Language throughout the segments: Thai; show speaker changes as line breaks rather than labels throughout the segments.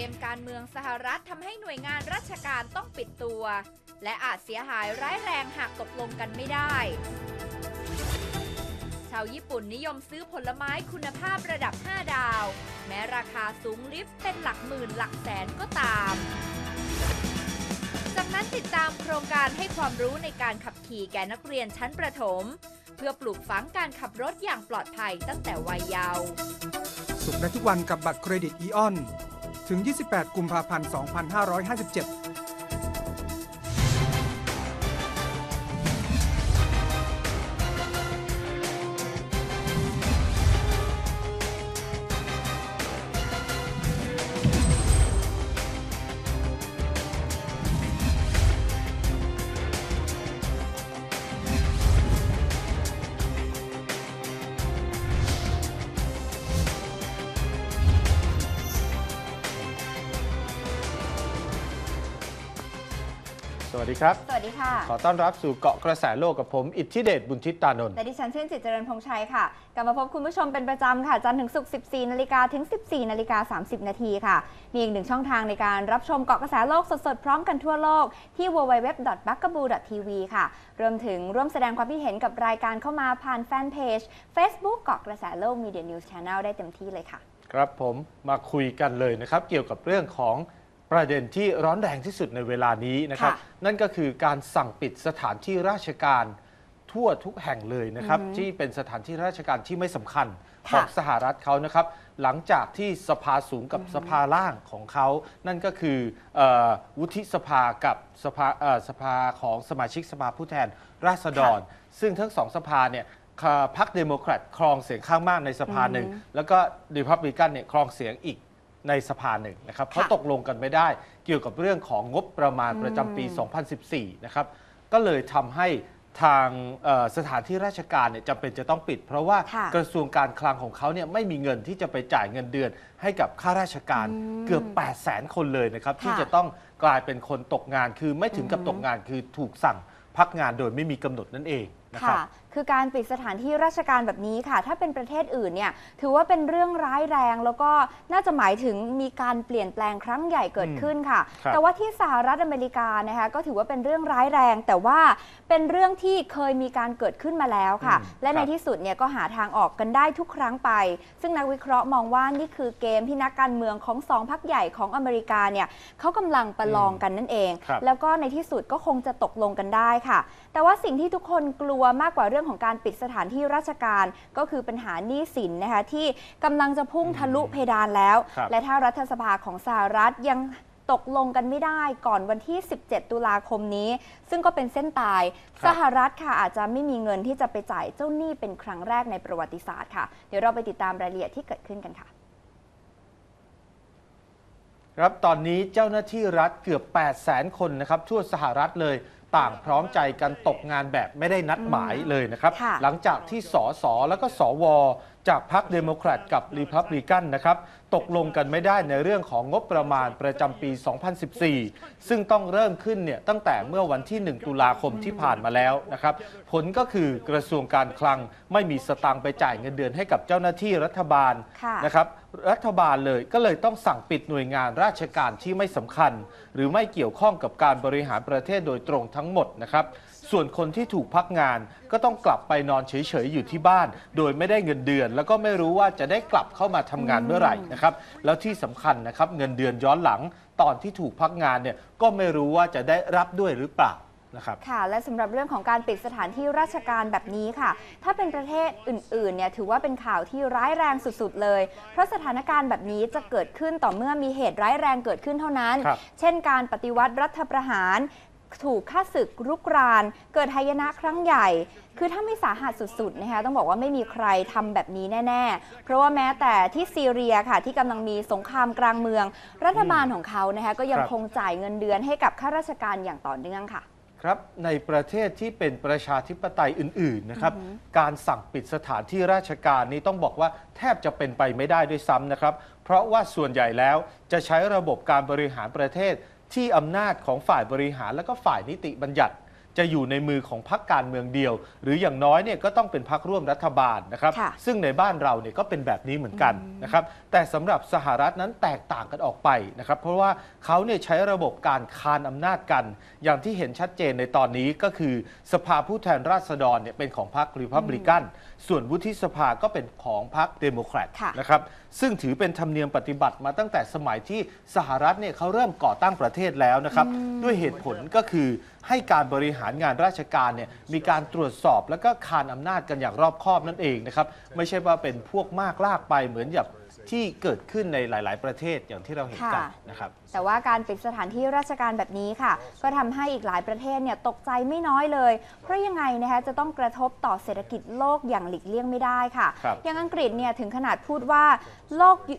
เกมการเมืองสหรัฐทำให้หน่วยงานราชการต้องปิดตัว และอาจเสียหายร้ายแรงหากตกลงกันไม่ได้ ชาวญี่ปุ่นนิยมซื้อผลไม้คุณภาพระดับ 5 ดาว แม้ราคาสูงลิฟต์เป็นหลักหมื่นหลักแสนก็ตาม จากนั้นติดตามโครงการให้ความรู้ในการขับขี่แก่นักเรียนชั้นประถม เพื่อปลูกฝังการขับรถอย่างปลอดภัยตั้งแต่วัยเยาว์
สุขในทุกวันกับบัตรเครดิตอีออน ถึง 28 กุมภาพันธ์ 2557
วัสดีครับ
สวัสดีค่ะ
ขอต้อนรับสู่เกาะกระแสโลกกับผม อิทธิเดชบุญชิตตานนท์
และดิฉันชื่นจิตเจริญพงษ์ชัยค่ะ กลับมาพบคุณผู้ชมเป็นประจำค่ะ จันทร์ถึงศุกร์ 14 นาฬิกาถึง 14 นาฬิกา 30 นาทีค่ะ มีอีกหนึ่งช่องทางในการรับชมเกาะกระแสโลกสดๆ พร้อมกันทั่วโลกที่ www.bugaboo.tv ค่ะ รวมถึงร่วมแสดงความคิดเห็นกับรายการเข้ามาผ่านแฟนเพจ Facebook เกาะกระแสโลก Media News Channel ได้เต็มที่เลยค่ะ
ครับผมมาคุยกันเลยนะครับเกี่ยวกับเรื่องของ ประเด็นที่ร้อนแรงที่สุดในเวลานี้นะครับ
ค่ะ
นั่นก็คือการสั่งปิดสถานที่ราชการทั่วทุกแห่งเลยนะครับ
อือหือ
ที่เป็นสถานที่ราชการที่ไม่สำคัญข
ค่ะ
องสหรัฐเขานะครับ หลังจากที่สภาสูงกับสภาล่างของเขา นั่นก็คือเออวุฒิสภากับสภาเอ่อสภาของสมาชิกสภาผู้แทนราษฎร ซึ่งทั้งสองสภาเนี่ยค่ะพรรคเดโมแครตครองเสียงข้างมากในสภาหนึ่ง
อือฮึ
แล้วก็รีพับลิกันเนี่ยครองเสียงอีก ในสภาหนึ่งนะครับเขาตกลงกันไม่ได้ เกี่ยวกับเรื่องของงบประมาณประจำปี 2014 นะครับ ก็เลยทำให้ทางเอ่อสถานที่ราชการเนี่ยจำเป็นจะต้องปิด เพราะว่า
ค่ะ
กระทรวงการคลังของเขาเนี่ยไม่มีเงินที่จะไปจ่ายเงินเดือน ให้กับข้าราชการ
อืม
เกือบ 8 0 0แสนคนเลยนะครับ ที่
ค่ะ
จะต้องกลายเป็นคนตกงานคือไม่ถึงกับ
อือฮึ
ตกงานคือถูกสั่งพักงานโดยไม่มีกำหนดนั่นเองนะครับ
ค่ะคือการปิดสถานที่ราชการแบบนี้ค่ะ ถ้าเป็นประเทศอื่นเนี่ยถือว่าเป็นเรื่องร้ายแรง แล้วก็น่าจะหมายถึงมีการเปลี่ยนแปลงครั้งใหญ่เกิดขึ้นค่ะ
ครับ
แต่ว่าที่สหรัฐอเมริกานะคะก็ถือว่าเป็นเรื่องร้ายแรง แต่ว่าเป็นเรื่องที่เคยมีการเกิดขึ้นมาแล้วค่ะ
อืม
และใน
ครับ
ที่สุดเนี่ยก็หาทางออกกันได้ทุกครั้งไป ซึ่งนักวิเคราะห์มองว่านี่คือเกมที่นักการเมืองของสองพรรคใหญ่ของอเมริกาเนี่ยเขากำลังประลองกันนั่นเอง
ครับ
แล้วก็ในที่สุดก็คงจะตกลงกันได้ค่ะ แต่ว่าสิ่งที่ทุกคนกลัวมากกว่าเรื่องของการปิดสถานที่ราชการ ก็คือปัญหาหนี้สินนะคะที่กำลังจะพุ่งทะลุเพดานแล้ว
ครับ
และถ้ารัฐสภาของสหรัฐยังตกลงกันไม่ได้ก่อนวันที่ 17 ตุลาคมนี้ ซึ่งก็เป็นเส้นตาย
ครับ
สหรัฐค่ะอาจจะไม่มีเงินที่จะไปจ่ายเจ้าหนี้เป็นครั้งแรกในประวัติศาสตร์ค่ะ เดี๋ยวเราไปติดตามรายละเอียดที่เกิดขึ้นกันค่ะ
ครับตอนนี้เจ้าหน้าที่รัฐเกือบ 8 0 0แสนคนนะครับทั่วสหรัฐเลย ต่างพร้อมใจกันตกงานแบบไม่ได้นัดหมายเลยนะครับ
ค่ะ
หลังจากที่สสแล้วก็สวจากพรรคเดโมแครตกับรีพับลิกันนะครับตกลงกันไม่ได้ในเรื่องของงบประมาณประจำปี 2014 ซึ่งต้องเริ่มขึ้นเนี่ยตั้งแต่เมื่อวันที่ 1 ตุลาคมที่ผ่านมาแล้วนะครับผลก็คือกระทรวงการคลังไม่มีสตางค์ไปจ่ายเงินเดือนให้กับเจ้าหน้าที่รัฐบาล
ค่ะ
นะครับรัฐบาลเลยก็เลยต้องสั่งปิดหน่วยงานราชการที่ไม่สำคัญ หรือไม่เกี่ยวข้องกับการบริหารประเทศโดยตรงทั้งหมดนะครับ ส่วนคนที่ถูกพักงาน ก็ต้องกลับไปนอนเฉยๆอยู่ที่บ้าน โดยไม่ได้เงินเดือน แล้วก็ไม่รู้ว่าจะได้กลับเข้ามาทำงานเมื่อไหร่นะครับแล้วที่สำคัญนะครับเงินเดือนย้อนหลังตอนที่ถูกพักงานเนี่ยก็ไม่รู้ว่าจะได้รับด้วยหรือเปล่านะครับ
ค่ะ และสำหรับเรื่องของการปิดสถานที่ราชการแบบนี้ค่ะ ถ้าเป็นประเทศอื่นๆเนี่ยถือว่าเป็นข่าวที่ร้ายแรงสุดๆเลย เพราะสถานการณ์แบบนี้จะเกิดขึ้นต่อเมื่อมีเหตุร้ายแรงเกิดขึ้นเท่านั้น
ครับ
เช่นการปฏิวัติรัฐประหาร ถูกฆ่าศึกรุกราน เกิดหายนะครั้งใหญ่ คือถ้าไม่สาหัสสุดๆนะคะต้องบอกว่าไม่มีใครทำแบบนี้แน่ ๆ เพราะว่าแม้แต่ที่ซีเรียค่ะ ที่กำลังมีสงครามกลางเมือง รัฐบาลของเขานะคะก็ยัง
ครับ
คงจ่ายเงินเดือนให้กับข้าราชการอย่างต่อเนื่องค่ะ
ครับในประเทศที่เป็นประชาธิปไตยอื่น ๆ นะครับ การสั่งปิดสถานที่ราชการนี้ต้องบอกว่าแทบจะเป็นไปไม่ได้ด้วยซ้ำนะครับ เพราะว่าส่วนใหญ่แล้วจะใช้ระบบการบริหารประเทศ ที่อำนาจของฝ่ายบริหารและก็ฝ่ายนิติบัญญัติ จะอยู่ในมือของพรรคการเมืองเดียว หรืออย่างน้อยเนี่ยก็ต้องเป็นพรรคร่วมรัฐบาลนะครับ
ค่ะ
ซึ่งในบ้านเราเนี่ยก็เป็นแบบนี้เหมือนกันนะครับ แต่สำหรับสหรัฐนั้นแตกต่างกันออกไปนะครับ เพราะว่าเขาเนี่ยใช้ระบบการคานอำนาจกัน อย่างที่เห็นชัดเจนในตอนนี้ก็คือสภาผู้แทนราษฎรเนี่ยเป็นของพรรครีพับลิกัน ส่วนวุฒิสภาก็เป็นของพรรคเดโมแครต
ค่ะ
นะครับ ซึ่งถือเป็นธรรมเนียมปฏิบัติมาตั้งแต่สมัยที่สหรัฐเนี่ยเขาเริ่มก่อตั้งประเทศแล้วนะครับ ด้วยเหตุผลก็คือให้การบริหารงานราชการเนี่ยมีการตรวจสอบแล้วก็คานอำนาจกันอย่างรอบคอบนั่นเองนะครับไม่ใช่ว่าเป็นพวกมากลากไปเหมือนอย่าง ที่เกิดขึ้นในหลาย ๆ ประเทศอย่างที่เราเห็นกัน
ค่ะ
นะครับ
แต่ว่าการปิดสถานที่ราชการแบบนี้ค่ะ ก็ทำให้อีกหลายประเทศเนี่ยตกใจไม่น้อยเลย เพราะยังไงนะคะจะต้องกระทบต่อเศรษฐกิจโลกอย่างหลีกเลี่ยงไม่ได้ค่ะ
ครับ
อย่างอังกฤษเนี่ยถึงขนาดพูดว่าโลกยุ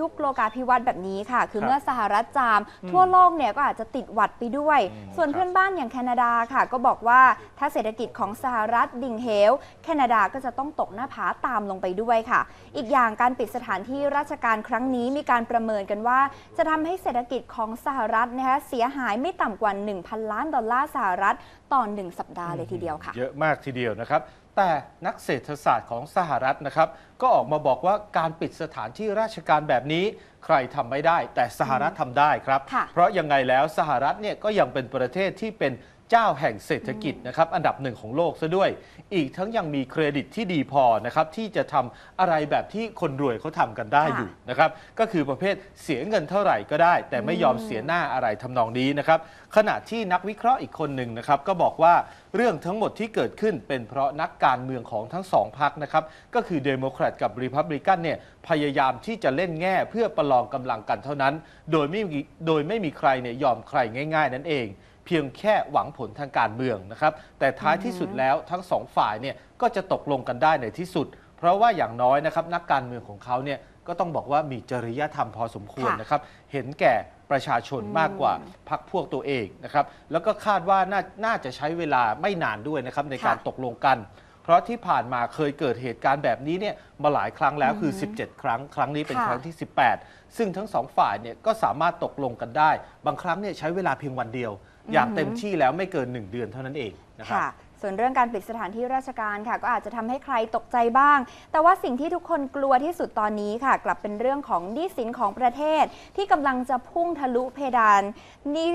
ยุคโลกาภิวัตน์แบบนี้ค่ะ คือ
ครับ
เมื่อสหรัฐจามทั่วโลกเนี่ยก็อาจจะติดหวัดไปด้วย
อืม
ส่วน
ครับ
เพื่อนบ้านอย่างแคนาดาค่ะ ก็บอกว่าถ้าเศรษฐกิจของสหรัฐดิ่งเหว แคนาดาก็จะต้องตกหน้าผาตามลงไปด้วยค่ะ อีกอย่างการปิดสถานที่ราชการครั้งนี้มีการประเมินกันว่า จะทำให้เศรษฐกิจของสหรัฐนะคะเสียหายไม่ต่ำกว่า 1,000 ล้านดอลลาร์สหรัฐต่อ1สัปดาห์เลยทีเดียวค่ะ
เยอะมากทีเดียวนะครับ แต่นักเศรษฐศาสตร์ของสหรัฐนะครับ ก็ออกมาบอกว่าการปิดสถานที่ราชการแบบนี้ ใครทำไม่ได้ แต่สหรัฐทำได้ครับ
ค่ะ
เพราะยังไงแล้วสหรัฐเนี่ยก็ยังเป็นประเทศที่เป็น เจ้าแห่งเศรษฐกิจนะครับอันดับหนึ่งของโลกซะด้วย อีกทั้งยังมีเครดิตที่ดีพอนะครับที่จะทำอะไรแบบที่คนรวยเขาทำกันได้
ค่ะ
อยู่นะครับก็คือประเภทเสียเงินเท่าไหร่ก็ได้ แต่ไม่ยอมเสียหน้าอะไรทำนองนี้นะครับขณะที่นักวิเคราะห์อีกคนหนึ่งนะครับก็บอกว่าเรื่องทั้งหมดที่เกิดขึ้นเป็นเพราะนักการเมืองของทั้งสองพรรคนะครับก็คือเดโมแครตกับรีพับลิกันเนี่ยพยายามที่จะเล่นแง่เพื่อประลองกำลังกันเท่านั้น โดยไม่มีโดยไม่มีใครเนี่ยยอมใครง่าย ๆ นั่นเอง เพียงแค่หวังผลทางการเมืองนะครับแต่ท้ายที่สุดแล้วทั้งสองฝ่ายเนี่ยก็จะตกลงกันได้ในที่สุด เพราะว่าอย่างน้อยนะครับนักการเมืองของเขาเนี่ยก็ต้องบอกว่ามีจริยธรรมพอสมควร
ค่ะ
นะครับเห็นแก่ประชาชนมากกว่าพรรคพวกตัวเองนะครับแล้วก็คาดว่าน่าน่าจะใช้เวลาไม่นานด้วยนะครับในการ
ค่ะ
ตกลงกัน เพราะที่ผ่านมาเคยเกิดเหตุการณ์แบบนี้เนี่ยมาหลายครั้งแล้วคือ 17 ครั้ง ครั้งนี้เป็น
ค่ะ
ครั้งที่ 18 ซึ่งทั้งสองฝ่ายเนี่ยก็สามารถตกลงกันได้ บางครั้งเนี่ยใช้เวลาเพียงวันเดียว อย่างเต็มที่แล้วไม่เกิน 1 เดือนเท่านั้นเองนะครับ
ค่ะ ส่วนเรื่องการปิดสถานที่ราชการค่ะ ก็อาจจะทำให้ใครตกใจบ้าง แต่ว่าสิ่งที่ทุกคนกลัวที่สุดตอนนี้ค่ะ กลับเป็นเรื่องของหนี้สินของประเทศที่กำลังจะพุ่งทะลุเพดานหนี้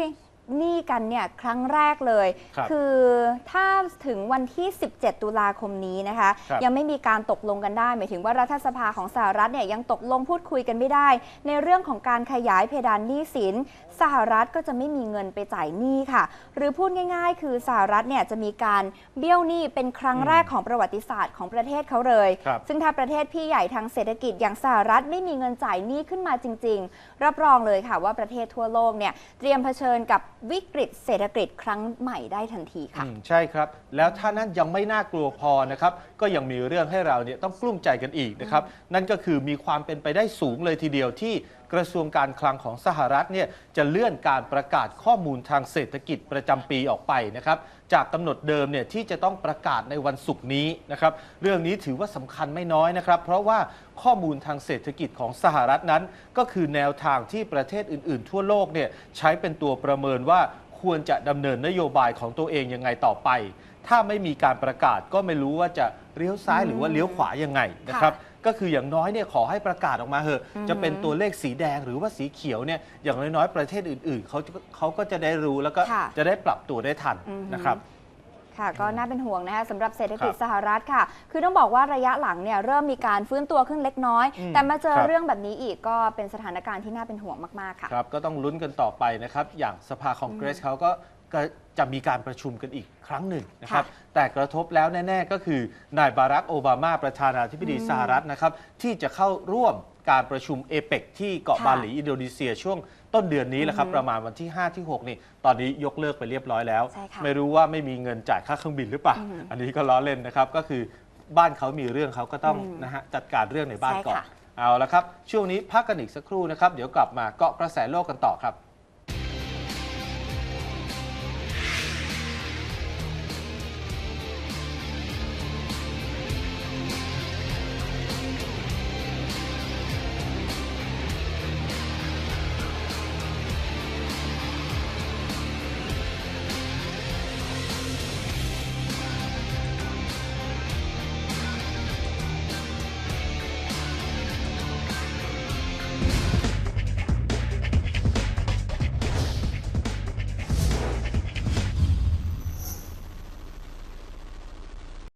หนี้กันเนี่ยครั้งแรกเลย
ครับ
อถ้าถึงวันที่ 17 ตุลาคมนี้นะคะ
ครับ
ยังไม่มีการตกลงกันได้หมายถึงว่ารัฐสภาของสหรัฐเนี่ยยังตกลงพูดคุยกันไม่ได้ ในเรื่องของการขยายเพดานหนี้สิน สหรัฐก็จะไม่มีเงินไปจ่ายหนี้ค่ะ หรือพูดง่าย ๆ คือสหรัฐเนี่ยจะมีการเบี้ยวหนี้เป็นครั้งแรกของประวัติศาสตร์ของประเทศเขาเลย
ครับ
ซึ่งถ้าประเทศพี่ใหญ่ทางเศรษฐกิจอย่างสหรัฐไม่มีเงินจ่ายหนี้ขึ้นมาจริง ๆ รับรองเลยค่ะว่าประเทศทั่วโลกเนี่ยเตรียมเผชิญกับวิกฤตเศรษฐกิจครั้งใหม่ได้ทันทีค่ะ
อืมใช่ครับ แล้วถ้านั้นยังไม่น่ากลัวพอนะครับ ก็ยังมีเรื่องให้เราเนี่ยต้องกลุ้มใจกันอีกนะครับ นั่นก็คือมีความเป็นไปได้สูงเลยทีเดียวที่ กระทรวงการคลังของสหรัฐเนี่ยจะเลื่อนการประกาศข้อมูลทางเศรษฐกิจประจำปีออกไปนะครับจากกำหนดเดิมเนี่ยที่จะต้องประกาศในวันศุกร์นี้นะครับเรื่องนี้ถือว่าสำคัญไม่น้อยนะครับ เพราะว่าข้อมูลทางเศรษฐกิจของสหรัฐนั้น ก็คือแนวทางที่ประเทศอื่น ๆ ทั่วโลกเนี่ยใช้เป็นตัวประเมินว่าควรจะดำเนินนโยบายของตัวเองยังไงต่อไป ถ้าไม่มีการประกาศก็ไม่รู้ว่าจะเลี้ยวซ้ายหรือว่าเลี้ยวขวายังไงนะครับ ก็คืออย่างน้อยเนี่ยขอให้ประกาศออกมาเถอะจะเป็นตัวเลขสีแดงหรือว่าสีเขียวเนี่ยอย่างน้อยๆประเทศอื่นๆเขาจะเขาก็จะได้รู้แล้วก็
ค่ะ
จะได้ปรับตัวได้ทัน
อือฮึ
นะครับ
ค่ะก็น่าเป็นห่วงนะคะสำหรับเศรษฐกิจ
ครับ
สหรัฐค่ะ คือต้องบอกว่าระยะหลังเนี่ยเริ่มมีการฟื้นตัวขึ้นเล็กน้อย
อืม
แต่มาเจอ
ครับ
เรื่องแบบนี้อีกก็เป็นสถานการณ์ที่น่าเป็นห่วงมาก ๆ ค่ะ
ครับก็ต้องลุ้นกันต่อไปนะครับ อย่างสภาคองเกรสเขาก็ก็ จะมีการประชุมกันอีกครั้งหนึ่งนะครับ แต่กระทบแล้วแน่ ๆ ก็คือนายบารักโอบามาประธานาธิบดีสหรัฐนะครับ ที่จะเข้าร่วมการประชุมเอเปกที่เกาะ
ค่ะ
บาหลีอินโดนีเซียช่วงต้นเดือนนี้แหละครับ
อือฮึ
ประมาณวันที่ 5 ที่ 6 นี่ตอนนี้ยกเลิกไปเรียบร้อยแล้ว
ใช่ค่ะ
ไม่รู้ว่าไม่มีเงินจ่ายค่าเครื่องบินหรือเปล่า
อือฮึ
อันนี้ก็ล้อเล่นนะครับก็คือบ้านเขามีเรื่องเขาก็ต้อง
อืม
นะฮะจัดการเรื่องในบ้าน
ใช่
ก่อน
ค่ะ
เอาละครับ ช่วงนี้พักกันอีกสักครู่นะครับ เดี๋ยวกลับมาเกาะกระแสโลกกันต่อครับ